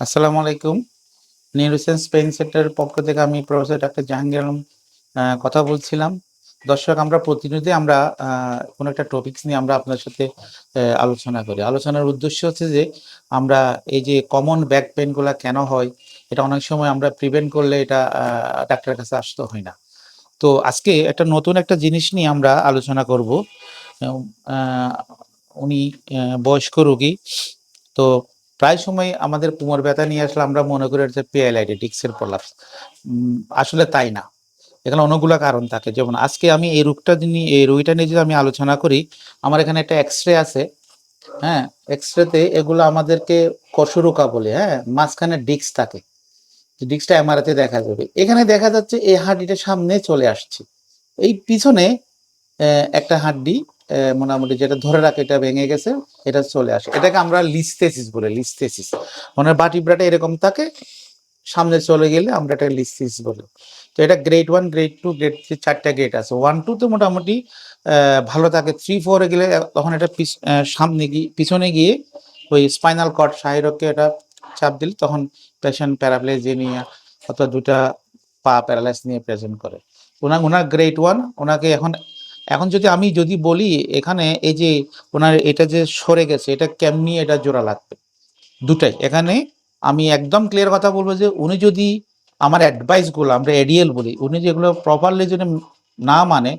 আসসালামু আলাইকুম। নিউরোসেন্স পেইন সেন্টারের পক্ষ থেকে আমি প্রফেসর ডাক্তার জাহাঙ্গীর আলম কথা বলছিলাম। দর্শক, আমরা প্রতিনিধি, আমরা কোনো একটা টপিকস নিয়ে আমরা আপনার সাথে আলোচনা করি। আলোচনার উদ্দেশ্য হচ্ছে যে, আমরা এই যে কমন ব্যাক পেনগুলো কেন হয়, এটা অনেক সময় আমরা প্রিভেন্ট করলে এটা ডাক্তারের কাছে আসতে হয় না। তো আজকে একটা নতুন একটা জিনিস নিয়ে আমরা আলোচনা করব। উনি বয়স্ক রোগী। তো প্রায় সময় আমাদের কোমর ব্যথা নিয়ে আসলে আমরা মনে করি হচ্ছে পিএলআইডি ডিক্সের প্রলাপস। আসলে তাই না। এখানে অনেকগুলো কারণ থাকে। যেমন আজকে আমি এই রোগটা নিয়ে, এই রোগীটা নিয়ে যদি আমি আলোচনা করি, আমার এখানে একটা এক্স রে আছে। হ্যাঁ এক্স রেতে এগুলো আমাদেরকে কশরুকা বলে হ্যাঁ মাঝখানে ডিক্স থাকে। ডিক্সটা এমআরআইতে দেখা যাবে। এখানে দেখা যাচ্ছে এই হাড্ডিটা সামনে চলে আসছে। এই পিছনে একটা হাড্ডি মোটামুটি যেটা ধরে রাখে, এটা ভেঙে গেছে, এটা চলে আসে। এটাকে আমরা লিস্থেসিস বলে, লিস্থেসিস। মানে বাটিব্রাটা এরকম থাকে, সামনে চলে গেলে আমরা এটা লিস্থেসিস বলি। তো এটা grade one grade two grade three চারটা গ্রেড আছে। ওয়ান টু তো মোটামুটি ভালো থাকে। থ্রি ফোরে গেলে তখন এটা সামনে গিয়ে, পিছনে গিয়ে ওই স্পাইনাল কর্ড সাহিরককে এটা চাপ দিলে তখন পেশেন্ট প্যারাপ্লেজিয়া অথবা দুটা পা প্যারালাইজ নিয়ে প্রেজেন্ট করে। ওনার ওনার গ্রেড ওয়ান ওনাকে এখন এখন যদি আমি যদি বলি এখানে এই যে ওনার এটা যে সরে গেছে, এটা কেমনি এটা জোড়া লাগবে? দুটাই। এখানে আমি একদম ক্লিয়ার কথা বলব যে উনি যদি আমার অ্যাডভাইসগুলো আমরা এডিএল বলি, উনি যেগুলো প্রপারলি যদি না মানে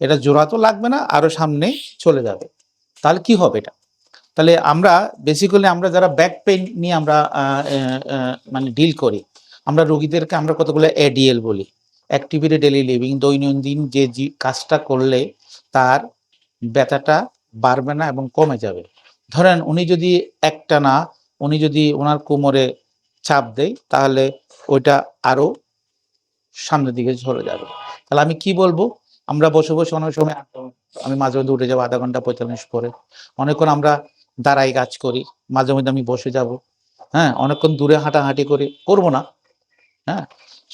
এটা জোড়া তো লাগবে না, আরও সামনে চলে যাবে। তাহলে কি হবে এটা? তাহলে আমরা বেসিক্যালি আমরা যারা ব্যাক পেইন নিয়ে আমরা মানে ডিল করি, আমরা রোগীদেরকে আমরা কতগুলো এডিএল বলি? অ্যাক্টিভিটি ডেলি লিভিং দৈনন্দিন যে কাজটা করলে তার ব্যথাটা বাড়বে না এবং কমে যাবে। ধরেন উনি যদি একটা না, উনি যদি ওনার কোমরে চাপ দেয়, তাহলে ওইটা আরও সামনের দিকে ঝরে যাবে। তাহলে আমি কি বলব? আমরা বসে বসে অনেক সময় আমি মাঝে মধ্যে উঠে যাব আধা ঘণ্টা, পঁয়তাল্লিশ পরে। অনেকক্ষণ আমরা দাঁড়াই কাজ করি, মাঝে মধ্যে আমি বসে যাব। হ্যাঁ অনেকক্ষণ দূরে হাঁটাহাঁটি করি, করব না। হ্যাঁ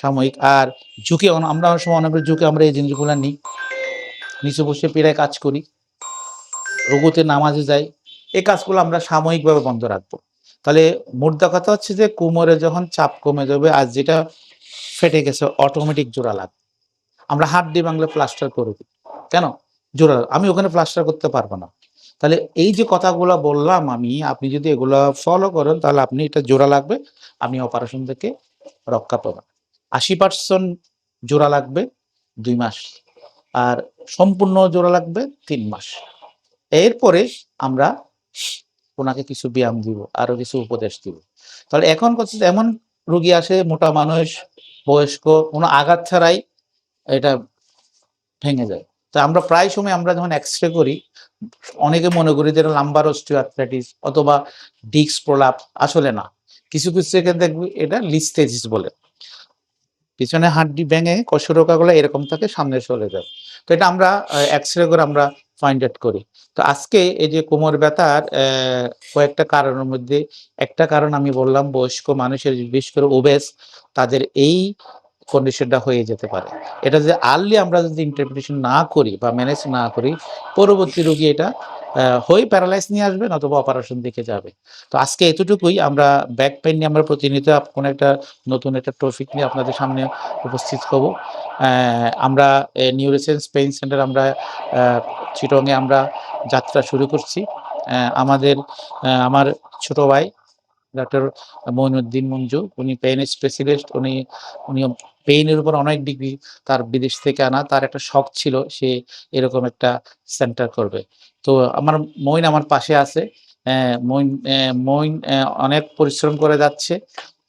সাময়িক। আর ঝুঁকে, আমরা অনেক সময় অনেক ঝুঁকে আমরা এই জিনিসগুলো নিই। নিচে বসে পীড়ায় কাজ করি। রঘুতে নামাজে যাই। এই কাজগুলো আমরা সাময়িকভাবে বন্ধ রাখব। তাহলে মোদ্দা কথা হচ্ছে যে কোমরে যখন চাপ কমে যাবে আর যেটা ফেটে গেছে অটোমেটিক জোড়া লাগবে আমরা হাত দিয়ে বাংলা প্লাস্টার করে দিই। কেন? জোড়া, আমি ওখানে প্লাস্টার করতে পারব না। তাহলে এই যে কথাগুলো বললাম আমি, আপনি যদি এগুলো ফলো করেন তাহলে আপনি এটা জোড়া লাগবে। আপনি অপারেশন থেকে রক্ষা পাবেন। আশি পার্সেন্ট জোড়া লাগবে দুই মাস আর সম্পূর্ণ জোড়া লাগবে তিন মাস। এরপরে আমরা ওনাকে কিছু ব্যায়াম দিব, আরও কিছু উপদেশ দিব। তাহলে এখন কথা এমন রুগী আসে, মোটা মানুষ, বয়স্ক, কোনো আঘাত ছাড়াই এটা ভেঙে যায়। তো আমরা প্রায় সময় আমরা যখন এক্স রে করি, অনেকে মনে করি যে লাম্বার অস্টিওআর্থ্রাইটিস অথবা ডিক্স প্রলাপ আসলে না। কিছু কিছু জায়গায় দেখবি এটা লিস্টেজিস বলে। পিছনে হাড্ডি ভেঙে কশরোকাগুলো এরকম থাকে, সামনে চলে যায়। তো এটা আমরা এক্স রে করে আমরা ফাইন্ড আউট করি। তো আজকে এই যে কোমর ব্যথার কয়েকটা কারণের মধ্যে একটা কারণ আমি বললাম, বয়স্ক মানুষের বিশেষ করে ওবেস তাদের এই কন্ডিশনটা হয়ে যেতে পারে। এটা যে আর্লি আমরা যদি ইন্টারপ্রিটেশন না করি বা ম্যানেজ না করি, পরবর্তী রোগী এটা হয় প্যারালাইজ নিয়ে আসবে অথবা অপারেশন দিকে যাবে। তো আজকে এতটুকুই, আমরা ব্যাক পেন নিয়ে আমরা প্রতিনিয়ত কোনো একটা নতুন একটা টপিক নিয়ে আপনাদের সামনে উপস্থিত হব। আমরা নিউরোসেন্স পেইন সেন্টার আমরা চিটংয়ে আমরা যাত্রা শুরু করছি। আমাদের আমার ছোট ভাই ডক্টর মইনুদ্দিন মঞ্জু, উনি পেইন স্পেশালিস্ট উনি উনি পেইনের উপর অনেক ডিগ্রি তার বিদেশ থেকে আনা, তার একটা শখ ছিল, সে এরকম একটা সেন্টার করবে। তো আমার মইন আমার পাশে আছে মইন মইন অনেক পরিশ্রম করে যাচ্ছে।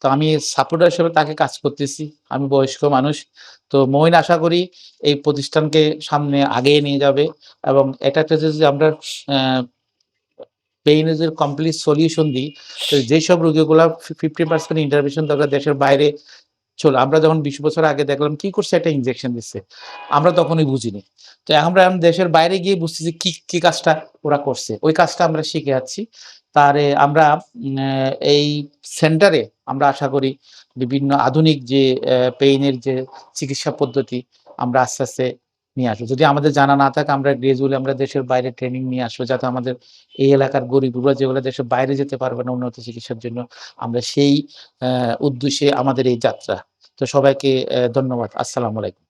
তো আমি সাপোর্টার হিসেবে তাকে কাজ করতেছি, আমি বয়স্ক মানুষ। তো মইন আশা করি এই প্রতিষ্ঠানকে সামনে আগিয়ে নিয়ে যাবে এবং এটা একটা যে আমরা পেইনের কমপ্লিট সলিউশন দিই, তো যেসব রোগীগুলা ফিফটি পার্সেন্ট ইন্টারভেনশন দরকার, দেশের বাইরে চলো, আমরা যখন বিশ বছর আগে দেখলাম কি করছে, একটা ইনজেকশন দিচ্ছে। আমরা তখনই বুঝিনি। তো আমরা দেশের বাইরে গিয়ে বুঝতেছি কি কি কাজটা ওরা করছে। ওই কাজটা আমরা শিখে যাচ্ছি। তারে আমরা এই সেন্টারে আমরা আশা করি বিভিন্ন আধুনিক যে পেইনের যে চিকিৎসা পদ্ধতি আমরা আস্তে আস্তে নিয়ে আসব। যদি আমাদের জানা না থাকে, আমরা গ্রেজুয়ালি আমরা দেশের বাইরে ট্রেনিং নিয়ে আসব, যাতে আমাদের এই এলাকার গরিবরা যেগুলো দেশের বাইরে যেতে পারবে না উন্নত চিকিৎসার জন্য, আমরা সেই উদ্দেশ্যে আমাদের এই যাত্রা। তো সবাইকে ধন্যবাদ। আসসালামু আলাইকুম।